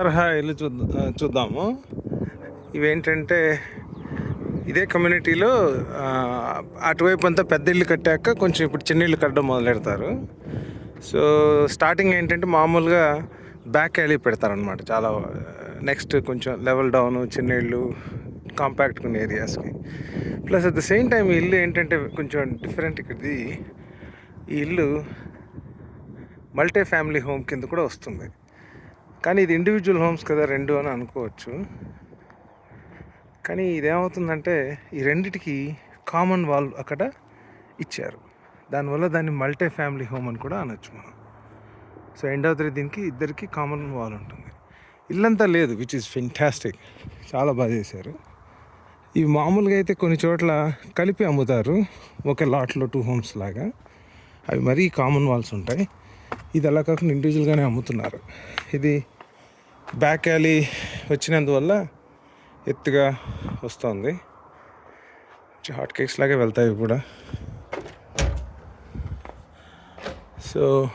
తరహా ఇల్లు చూద్దా చూద్దాము. ఇవేంటంటే ఇదే కమ్యూనిటీలో అటువైపు అంతా పెద్ద ఇల్లు కట్టాక కొంచెం ఇప్పుడు చిన్న ఇల్లు కట్టడం మొదలెడతారు. సో స్టార్టింగ్ ఏంటంటే మామూలుగా బ్యాక్ వెళ్ళి పెడతారనమాట చాలా నెక్స్ట్ కొంచెం లెవెల్ డౌన్ చిన్న ఇల్లు కాంపాక్ట్ కొన్ని ఏరియాస్కి. Plus at the same time ఈ ఇల్లు ఏంటంటే కొంచెం డిఫరెంట్ ఇక్కడిది. ఈ ఇల్లు మల్టీ ఫ్యామిలీ హోమ్ కింద కూడా వస్తుంది. కానీ ఇది ఇండివిజువల్ హోమ్స్ కదా రెండు అని అనుకోవచ్చు. కానీ ఇదేమవుతుందంటే ఈ రెండిటికి కామన్ వాల్ అక్కడ ఇచ్చారు. దానివల్ల దాన్ని మల్టీ ఫ్యామిలీ హోమ్ అని కూడా అనొచ్చు మనం. సో ఎండ్ ఆఫ్ దీనికి ఇద్దరికి కామన్ వాల్ ఉంటుంది. ఇల్లంతా లేదు విచ్ ఈస్ ఫెంటాస్టిక్ చాలా బాగా చేశారు. ఇవి మామూలుగా అయితే కొన్ని చోట్ల కలిపి అమ్ముతారు. ఒకే లాట్లో టూ హోమ్స్ లాగా. అవి మరీ కామన్ వాల్స్ ఉంటాయి. ఇది అలా కాకుండా ఇండివిజువల్గానే అమ్ముతున్నారు. ఇది బ్యాక్ యాలీ వచ్చినందువల్ల ఎత్తుగా వస్తుంది. హాట్ కేక్స్ లాగే వెళ్తాయి కూడా. సో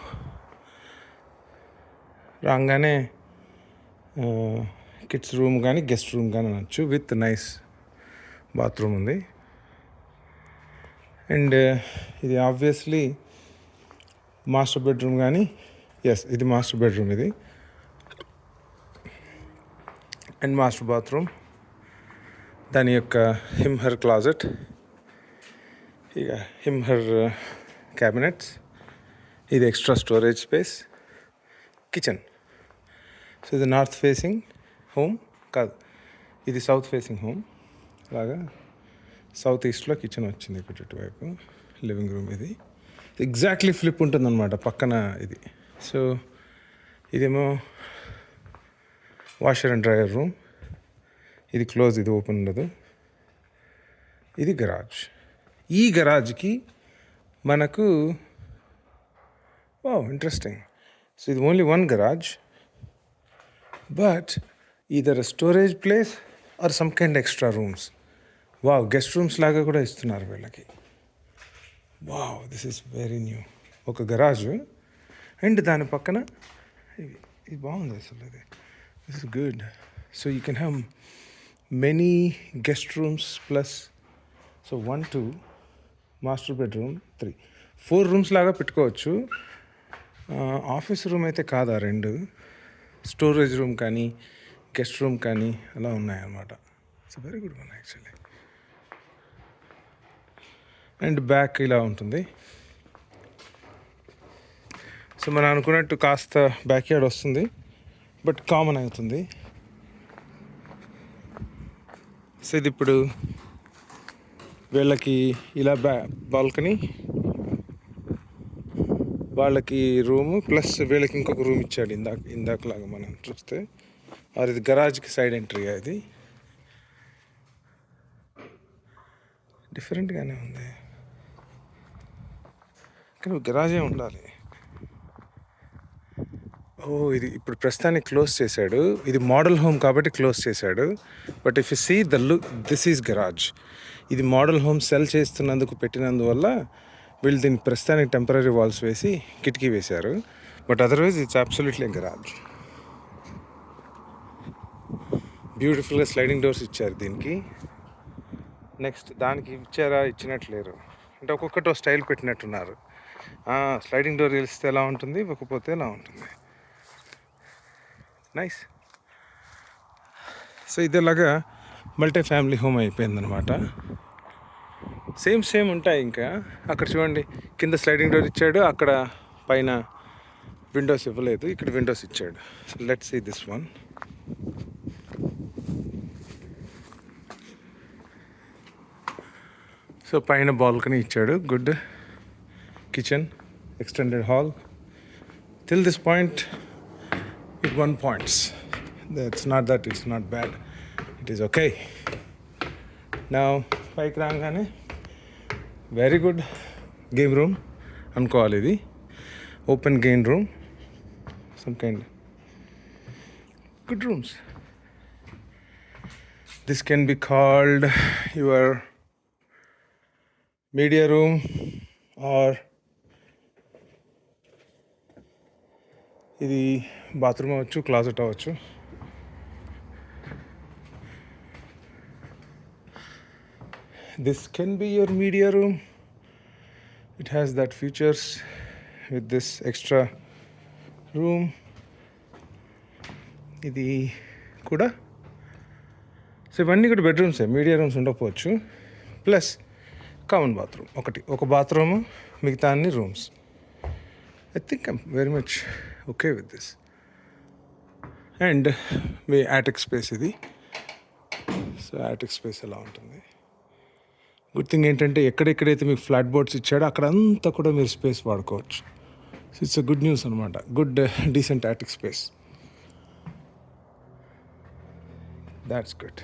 రాగానే కిడ్స్ రూమ్ కానీ గెస్ట్ రూమ్ కానీ అనొచ్చు విత్ నైస్ బాత్రూమ్ ఉంది. అండ్ ఇది ఆబ్వియస్లీ మాస్టర్ బెడ్రూమ్ కానీ ఎస్ ఇది మాస్టర్ బెడ్రూమ్ ఇది. And master bathroom. దాని యొక్క హిమ్హర్ క్లాజెట్. ఇక హిమ్హర్ క్యాబినెట్స్ ఇది extra storage space kitchen so ఇది నార్త్ ఫేసింగ్ హోమ్ కాదు. ఇది సౌత్ ఫేసింగ్ హోమ్ లాగా సౌత్ ఈస్ట్లో కిచెన్ వచ్చింది ఇక్కడ ఇటువైపు లివింగ్ రూమ్ ఇది. ఎగ్జాక్ట్లీ ఫ్లిప్ ఉంటుందన్నమాట పక్కన ఇది. సో ఇదేమో వాషర్ అండ్ డ్రైయర్ రూమ్ ఇది క్లోజ్ ఇది ఓపెన్ ఉండదు. ఇది గరాజ్ ఈ గరాజ్కి మనకు ఓ ఇంట్రెస్టింగ్ సో ఇది only one garage but either storage place or some kind extra rooms wow guest rooms లాగా కూడా ఇస్తున్నారు వీళ్ళకి. Wow this is very new ఒక గరాజు అండ్ దాని పక్కన ఇది ఇది బాగుంది అసలు ఇది. This is good so you can have many guest rooms plus so one two master bedroom three four rooms లాగా పెట్టుకోవచ్చు. ఆఫీస్ రూమ్ అయితే కాదా రెండు? స్టోరేజ్ రూమ్ కానీ గెస్ట్ రూమ్ కానీ అలా ఉన్నాయన్నమాట. It's very good one actually and back ఇలా ఉంటుంది. సో మనం అనుకున్నట్టు కాస్త బ్యాక్ యార్డ్ వస్తుంది. బట్ కామన్ అవుతుంది. సో ఇది ఇప్పుడు వీళ్ళకి ఇలా బ్యా బాల్కనీ వాళ్ళకి రూము ప్లస్ వీళ్ళకి ఇంకొక రూమ్ ఇచ్చాడు ఇందాక ఇందాకలాగా మనం చూస్తే. ఆర్ ఇది గరాజ్కి సైడ్ ఎంట్రీ అది డిఫరెంట్గానే ఉంది. కానీ గరాజే ఉండాలి. ఓ ఇది ఇప్పుడు ప్రస్తుతానికి క్లోజ్ చేశాడు. ఇది మోడల్ హోమ్ కాబట్టి క్లోజ్ చేశాడు. But if you see the look this is garage ఇది మోడల్ హోమ్ సెల్ చేస్తున్నందుకు పెట్టినందువల్ల వీళ్ళు దీన్ని ప్రస్తుతానికి టెంపరీ వాల్స్ వేసి కిటికీ వేశారు. But otherwise it's absolutely garage బ్యూటిఫుల్గా స్లైడింగ్ డోర్స్ ఇచ్చారు దీనికి. నెక్స్ట్ దానికి ఇచ్చారా ఇచ్చినట్లేరు. అంటే ఒక్కొక్కటి స్టైల్ పెట్టినట్టున్నారు. స్లైడింగ్ డోర్ తెలిస్తే ఎలా ఉంటుంది ఇవ్వకపోతే ఎలా ఉంటుంది? నైస్ సో ఇదేలాగా మల్టీ ఫ్యామిలీ హోమ్ అయిపోయిందనమాట సేమ్ సేమ్ ఉంటాయి ఇంకా. అక్కడ చూడండి కింద స్లైడింగ్ డోర్ ఇచ్చాడు అక్కడ పైన విండోస్ ఇవ్వలేదు ఇక్కడ విండోస్ ఇచ్చాడు. So let's see this one so పైన బాల్కనీ ఇచ్చాడు good kitchen extended hall till this point it one points it's not that it's not బ్యాడ్ It is ఓకే నా పైకి రాగానే వెరీ గుడ్ గేమ్ రూమ్ అనుకోవాలి ఇది. Open game room some kind good rooms this can be called your media room or ఇది bathroom అవ్వచ్చు closet అవ్వచ్చు. This can be your media room it has that futures with this extra room ఇది కూడా. So ఇవన్నీ కూడా బెడ్రూమ్సే media rooms ఉండకపోవచ్చు. Plus common bathroom ఒకటి. ఒక బాత్రూమ్ మిగతా అన్ని rooms I think I'm very much okay with this and me attic space ఇది. సో యాటిక్ స్పేస్ ఎలా ఉంటుంది? గుడ్ థింగ్ ఏంటంటే ఎక్కడెక్కడైతే మీకు ఫ్లాట్ బోర్డ్స్ ఇచ్చాడో అక్కడ అంతా కూడా మీరు స్పేస్ వాడుకోవచ్చు. So it's a good news అనమాట good decent attic space that's good